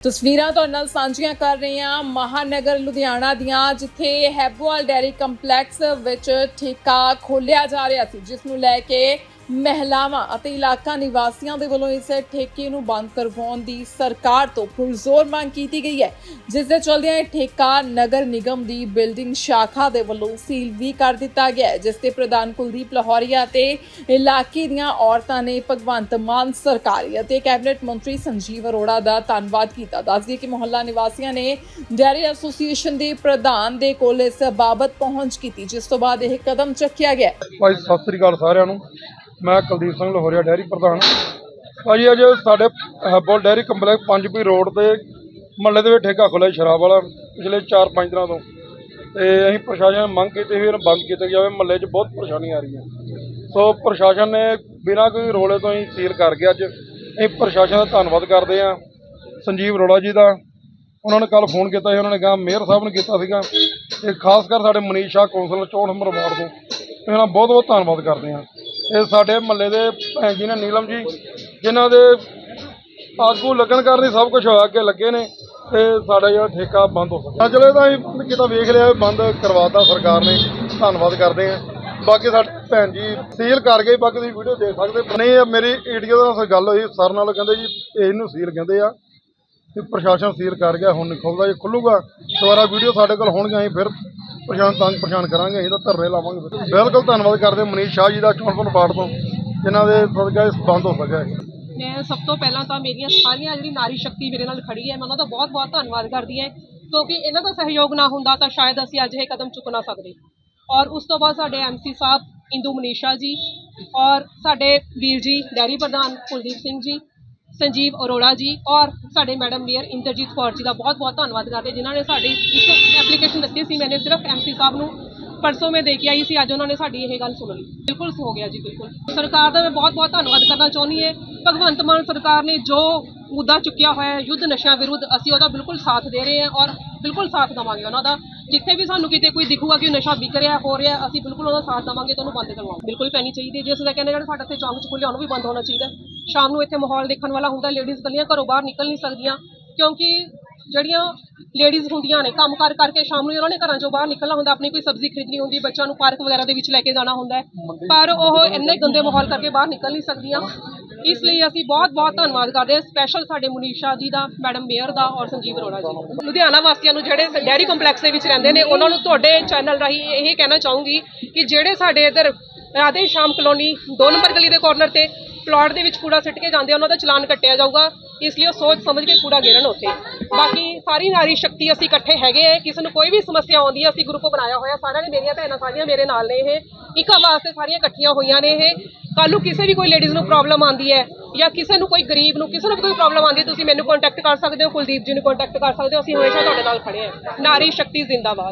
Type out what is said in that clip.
ਤਸਵੀਰਾਂ ਤੁਹਾਡੇ ਨਾਲ ਸਾਂਝੀਆਂ ਕਰ ਰਹੇ ਹਾਂ ਮਹਾਨਗਰ ਲੁਧਿਆਣਾ ਦੀਆਂ, ਜਿੱਥੇ ਹੈਬੋਵਾਲ ਡੈਰੀ ਕੰਪਲੈਕਸ ਵਿੱਚ ਠੇਕਾ ਖੋਲਿਆ ਜਾ ਰਿਹਾ ਸੀ, ਜਿਸ ਨੂੰ ਲੈ ਕੇ ਮਹਿਲਾਵਾਂ ਅਤੇ ਇਲਾਕਾ ਨਿਵਾਸੀਆਂ ਦੇ ਵੱਲੋਂ ਇਸ ਠੇਕੇ ਨੂੰ ਬੰਦ ਕਰਵਾਉਣ ਦੀ ਸਰਕਾਰ ਤੋਂ ਪੁਰਜ਼ੋਰ ਮੰਗ ਕੀਤੀ ਗਈ ਹੈ। ਜਿਸ ਦੇ ਚਲਦਿਆਂ ਇਹ ਠੇਕਾ ਨਗਰ ਨਿਗਮ ਦੀ ਬਿਲਡਿੰਗ ਸ਼ਾਖਾ ਦੇ ਵੱਲੋਂ ਸੀਲ ਵੀ ਕਰ ਦਿੱਤਾ ਗਿਆ ਜਿਸ ਤੇ ਪ੍ਰਧਾਨ ਕੁਲਦੀਪ ਲਾਹੌਰੀਆ ਤੇ ਇਲਾਕੇ ਦੀਆਂ ਔਰਤਾਂ ਨੇ ਭਗਵੰਤ ਮਾਨ ਸਰਕਾਰੀ ਅਤੇ ਕੈਬਨਿਟ ਮੰਤਰੀ ਸੰਜੀਵ ਅਰੋੜਾ ਦਾ ਧੰਨਵਾਦ ਕੀਤਾ। ਦੱਸਦੀ ਕਿ ਮੁਹੱਲਾ ਨਿਵਾਸੀਆਂ ਨੇ ਡੈਰੀ ਐਸੋਸੀਏਸ਼ਨ ਦੇ ਪ੍ਰਧਾਨ ਦੇ ਕੋਲ ਇਸ ਬਾਬਤ ਪਹੁੰਚ ਕੀਤੀ, ਜਿਸ ਤੋਂ ਬਾਅਦ ਇਹ ਕਦਮ ਚੱਕਿਆ ਗਿਆ। ਭਾਈ, ਸਤਿ ਸ੍ਰੀ ਅਕਾਲ ਸਾਰਿਆਂ ਨੂੰ। ਮੈਂ ਕੁਲਦੀਪ ਸਿੰਘ ਲਾਹੌਰੀਆ, ਡੈਰੀ ਪ੍ਰਧਾਨ। ਭਾਜੀ, ਅੱਜ ਸਾਡੇ ਹੈਬੋਲ ਡੈਰੀ ਕੰਪਲੈਕਸ ਪੰਜਪੀ ਰੋਡ ਤੇ ਮਹੱਲੇ ਦੇ ਵਿੱਚ ਠੇਕਾ ਖੁੱਲ੍ਹਾ ਸ਼ਰਾਬ ਵਾਲਾ, ਪਿਛਲੇ 4-5 ਦਿਨਾਂ ਤੋਂ। ਤੇ ਅਸੀਂ ਪ੍ਰਸ਼ਾਸਨ ਨੂੰ ਮੰਗ ਕੀਤੀ ਵੀ ਇਹਨੂੰ ਬੰਦ ਕੀਤਾ ਜਾਵੇ ਮਹੱਲੇ 'ਚ ਬਹੁਤ ਪਰੇਸ਼ਾਨੀ ਆ ਰਹੀ ਹੈ ਸੋ ਪ੍ਰਸ਼ਾਸਨ ਨੇ ਬਿਨਾਂ ਕੋਈ ਰੋਲੇ ਤੋਂ ਹੀ ਸੀਲ ਕਰ ਗਿਆ ਅੱਜ। ਅਸੀਂ ਪ੍ਰਸ਼ਾਸਨ ਦਾ ਧੰਨਵਾਦ ਕਰਦੇ ਹਾਂ, ਸੰਜੀਵ ਅਰੋੜਾ ਜੀ ਦਾ। ਉਹਨਾਂ ਨੇ ਕੱਲ ਫੋਨ ਕੀਤਾ ਸੀ, ਉਹਨਾਂ ਨੇ ਕਿਹਾ, ਮੇਅਰ ਸਾਹਿਬ ਨੇ ਕੀਤਾ ਸੀਗਾ। ਤੇ ਖਾਸ ਕਰ ਸਾਡੇ Manish Shah councillor 64 number ward ਤੋਂ ਇਹਨਾਂ ਦਾ ਬਹੁਤ ਬਹੁਤ ਧੰਨਵਾਦ ਕਰਦੇ ਹਾਂ। ਇਹ ਸਾਡੇ ਮਹੱਲੇ ਦੇ ਭੈਣ ਜੀ ਨੇ ਨੀਲਮ ਜੀ, ਜਿਨ੍ਹਾਂ ਦੇ ਆਗੂ ਲੱਗਣ ਕਾਰਨ ਹੀ ਸਭ ਕੁਝ ਹੋਇਆ, ਅੱਗੇ ਲੱਗੇ ਨੇ ਤੇ ਸਾਡਾ ਜਿਹੜਾ ਠੇਕਾ ਬੰਦ ਹੋ ਸਕਿਆ। ਚਲੋ ਇਹ ਤਾਂ ਅਸੀਂ ਬੰਦ ਵੇਖ ਲਿਆ ਵੀ ਬੰਦ ਕਰਵਾਤਾ ਸਰਕਾਰ ਨੇ, ਧੰਨਵਾਦ ਕਰਦੇ ਹਾਂ। ਬਾਕੀ ਸਾਡੇ ਭੈਣ ਜੀ ਸੀਲ ਕਰ ਗਏ, ਬਾਕੀ ਤੁਸੀਂ ਵੀਡੀਓ ਦੇਖ ਸਕਦੇ ਨਹੀਂ ਮੇਰੀ ਏਡੀਓ ਦੇ ਨਾਲ ਗੱਲ ਹੋਈ, ਸਰ ਨਾਲ ਕਹਿੰਦੇ ਜੀ ਇਹਨੂੰ ਸੀਲ ਕਹਿੰਦੇ ਆ। ਤੇ ਪ੍ਰਸ਼ਾਸਨ ਸੀਲ ਕਰ ਗਿਆ, ਹੁਣ ਨਹੀਂ ਖੁੱਲਦਾ ਜੇ ਖੁੱਲੂਗਾ, ਦੁਬਾਰਾ ਵੀਡੀਓ ਸਾਡੇ ਕੋਲ ਹੋਣਗੀਆਂ, ਅਸੀਂ ਫਿਰ ਪ੍ਰਸ਼ਾਸਨ ਤੰਗ ਪਰੇਸ਼ਾਨ ਕਰਾਂਗੇ ਅਸੀਂ ਤਾਂ ਧਰਨੇ ਲਾਵਾਂਗੇ। ਬਿਲਕੁਲ ਧੰਨਵਾਦ ਕਰਦੇ ਮਨੀਸ਼ ਸ਼ਾਹ ਜੀ ਦਾ ਚੌਂਪਨ ਪਾੜ ਤੋਂ, ਜਿਨ੍ਹਾਂ ਦੇ ਸਦਕਾ ਇਹ ਬੰਦ ਹੋ ਸਕਿਆ ਮੈਂ ਸਭ ਤੋਂ ਪਹਿਲਾਂ ਤਾਂ ਮੇਰੀਆਂ ਸਾਰੀਆਂ ਜਿਹੜੀ ਨਾਰੀ ਸ਼ਕਤੀ ਮੇਰੇ ਨਾਲ ਖੜੀ ਹੈ, ਮੈਂ ਉਹਨਾਂ ਦਾ ਬਹੁਤ ਬਹੁਤ ਧੰਨਵਾਦ ਕਰਦੀ ਹਾਂ, ਕਿਉਂਕਿ ਇਹਨਾਂ ਦਾ ਸਹਿਯੋਗ ਨਾ ਹੁੰਦਾ ਤਾਂ ਸ਼ਾਇਦ ਅਸੀਂ ਅੱਜ ਇਹ ਕਦਮ ਚੁੱਕ ਨਾ ਸਕਦੇ। ਔਰ ਉਸ ਤੋਂ ਬਾਅਦ ਸਾਡੇ ਐਮਸੀ ਸਾਹਿਬ, ਇੰਦੂ ਮਨੀਸ਼ਾ ਜੀ, ਔਰ ਸਾਡੇ ਵੀਰ ਜੀ, ਡੈਰੀ ਪ੍ਰਧਾਨ ਕੁਲਦੀਪ ਸਿੰਘ ਜੀ ਸੰਜੀਵ ਅਰੋੜਾ ਜੀ ਔਰ ਸਾਡੇ ਮੈਡਮ ਮੇਅਰ ਇੰਦਰਜੀਤ ਕੌਰ ਜੀ ਦਾ ਬਹੁਤ ਬਹੁਤ ਧੰਨਵਾਦ ਕਰਦੇ ਜਿਨ੍ਹਾਂ ਨੇ ਸਾਡੀ ਇੱਕ ਐਪਲੀਕੇਸ਼ਨ ਦਿੱਤੀ ਸੀ, ਮੈਨੇ ਸਿਰਫ ਐਮਸੀ ਸਾਹਿਬ ਨੂੰ ਪਰਸੋਂ ਮੈਂ ਦੇ ਕੇ ਆਈ ਸੀ, ਅੱਜ ਉਹਨਾਂ ਨੇ ਸਾਡੀ ਇਹ ਗੱਲ ਸੁਣ ਲਈ। ਬਿਲਕੁਲ ਹੋ ਗਿਆ ਜੀ, ਬਿਲਕੁਲ। ਸਰਕਾਰ ਦਾ ਮੈਂ ਬਹੁਤ ਬਹੁਤ ਧੰਨਵਾਦ ਕਰਨਾ ਚਾਹੁੰਦੀ ਹਾਂ। ਭਗਵੰਤ ਮਾਨ ਸਰਕਾਰ ਨੇ ਜੋ ਮੁੱਦਾ ਚੁੱਕਿਆ ਹੋਇਆ ਹੈ, ਯੁੱਧ ਨਸ਼ਿਆਂ ਵਿਰੁੱਧ, ਅਸੀਂ ਉਹਦਾ ਬਿਲਕੁਲ ਸਾਥ ਦੇ ਰਹੇ ਹਾਂ ਔਰ ਬਿਲਕੁਲ ਸਾਥ ਦੇਵਾਂਗੇ ਉਹਨਾਂ ਦਾ। ਜਿੱਥੇ ਵੀ ਸਾਨੂੰ ਕਿਤੇ ਕੋਈ ਦਿਖੂਗਾ ਕਿ ਨਸ਼ਾ ਵਿਕ ਰਿਹਾ, ਹੋ ਰਿਹਾ, ਅਸੀਂ ਬਿਲਕੁਲ ਉਹਦਾ ਸਾਥ ਦੇਵਾਂਗੇ ਤੁਹਾਨੂੰ ਬੰਦ ਕਰਵਾਓ ਬਿਲਕੁਲ ਪੈਣੀ ਚਾਹੀਦੀ ਹੈ। ਜੇ ਅਸੀਂ ਤਾਂ ਕਹਿੰਦੇ ਜਿਹੜਾ ਸਾਡਾ ਇੱਥੇ ਚੌਂਕ ਚ ਖੁੱਲਿਆ ਉਹਨੂੰ ਵੀ ਬੰਦ ਹੋਣਾ ਚਾਹੀਦਾ ਸ਼ਾਮ ਨੂੰ ਇੱਥੇ ਮਾਹੌਲ ਦੇਖਣ ਵਾਲਾ ਹੁੰਦਾ ਲੇਡੀਜ਼ ਗਲੀਆਂ ਘਰੋਂ ਬਾਹਰ ਨਿਕਲ ਨਹੀਂ ਸਕਦੀਆਂ, ਕਿਉਂਕਿ ਜਿਹੜੀਆਂ ਲੇਡੀਜ਼ ਹੁੰਦੀਆਂ ਨੇ, ਕੰਮ ਕਰ ਕਰਕੇ ਸ਼ਾਮ ਨੂੰ ਉਹਨਾਂ ਨੇ ਘਰਾਂ ਚੋਂ ਬਾਹਰ ਨਿਕਲਣਾ ਹੁੰਦਾ, ਆਪਣੀ ਕੋਈ ਸਬਜ਼ੀ ਖਰੀਦਣੀ ਹੁੰਦੀ, ਬੱਚਿਆਂ ਨੂੰ ਪਾਰਕ ਵਗੈਰਾ ਦੇ ਵਿੱਚ ਲੈ ਕੇ ਜਾਣਾ ਹੁੰਦਾ ਪਰ ਉਹ ਇੰਨੇ ਗੰਦੇ ਮਾਹੌਲ ਕਰਕੇ ਬਾਹਰ ਨਿਕਲ ਨਹੀਂ ਸਕਦੀਆਂ। ਇਸ ਲਈ ਅਸੀਂ ਬਹੁਤ ਬਹੁਤ ਧੰਨਵਾਦ ਕਰਦੇ ਹਾਂ ਸਪੈਸ਼ਲ ਸਾਡੇ ਮਨੀਸ਼ਾ ਜੀ ਦਾ ਮੈਡਮ ਮੇਅਰ ਦਾ ਔਰ ਸੰਜੀਵ ਅਰੋੜਾ ਜੀ ਦਾ। ਲੁਧਿਆਣਾ ਵਾਸੀਆਂ ਨੂੰ ਜਿਹੜੇ ਡੈਰੀ ਕੰਪਲੈਕਸ ਦੇ ਵਿੱਚ ਰਹਿੰਦੇ ਨੇ, ਉਹਨਾਂ ਨੂੰ ਤੁਹਾਡੇ ਚੈਨਲ ਰਾਹੀਂ ਇਹ ਕਹਿਣਾ ਚਾਹੂੰਗੀ ਕਿ ਜਿਹੜੇ ਸਾਡੇ ਇੱਧਰ ਰਾਧੇ ਸ਼ਾਮ ਕਲੋਨੀ 2 ਨੰਬਰ ਗਲੀ ਦੇ ਕਾਰਨਰ ਤੇ ਪਲਾਟ ਦੇ ਵਿੱਚ ਕੂੜਾ ਸਿੱਟ ਕੇ ਜਾਂਦੇ ਆ, ਉਹਨਾਂ ਦਾ ਚਲਾਨ ਕੱਟਿਆ ਜਾਊਗਾ, ਇਸ ਲਈ ਉਹ ਸੋਚ ਸਮਝ ਕੇ ਕੂੜਾ ਗੇਰਨ ਉੱਥੇ। ਬਾਕੀ ਸਾਰੀ ਨਾਰੀ ਸ਼ਕਤੀ ਅਸੀਂ ਇਕੱਠੇ ਹੈਗੇ ਆ, ਕਿਸੇ ਨੂੰ ਕੋਈ ਵੀ ਸਮੱਸਿਆ ਆਉਂਦੀ ਹੈ ਅਸੀਂ ਗਰੁੱਪ ਬਣਾਇਆ ਹੋਇਆ, ਸਾਰਿਆਂ ਨੇ ਮੇਰੀਆਂ ਭੈਣਾਂ ਸਾਰੀਆਂ ਮੇਰੇ ਨਾਲ ਨੇ ਇਹ। ਇੱਕ ਆਵਾਜ਼ ਤੇ ਸਾਰੀਆਂ ਇਕੱਠੀਆਂ ਹੋਈਆਂ ਨੇ ਇਹ। ਕੱਲ ਨੂੰ ਕਿਸੇ ਵੀ ਕੋਈ ਲੇਡੀਜ਼ ਨੂੰ ਪ੍ਰੋਬਲਮ ਆਉਂਦੀ ਹੈ, ਜਾਂ ਕਿਸੇ ਨੂੰ ਕੋਈ ਗਰੀਬ ਨੂੰ, ਕਿਸੇ ਨੂੰ ਕੋਈ ਪ੍ਰੋਬਲਮ ਆਉਂਦੀ ਹੈ, ਤੁਸੀਂ ਮੈਨੂੰ ਕੰਟੈਕਟ ਕਰ ਸਕਦੇ ਹੋ, ਕੁਲਦੀਪ ਜੀ ਨੂੰ ਕੰਟੈਕਟ ਕਰ ਸਕਦੇ ਹੋ, ਅਸੀਂ ਹਮੇਸ਼ਾ ਤੁਹਾਡੇ ਨਾਲ ਖੜੇ ਹਾਂ। ਨਾਰੀ ਸ਼ਕਤੀ ਜ਼ਿੰਦਾਬਾਦ।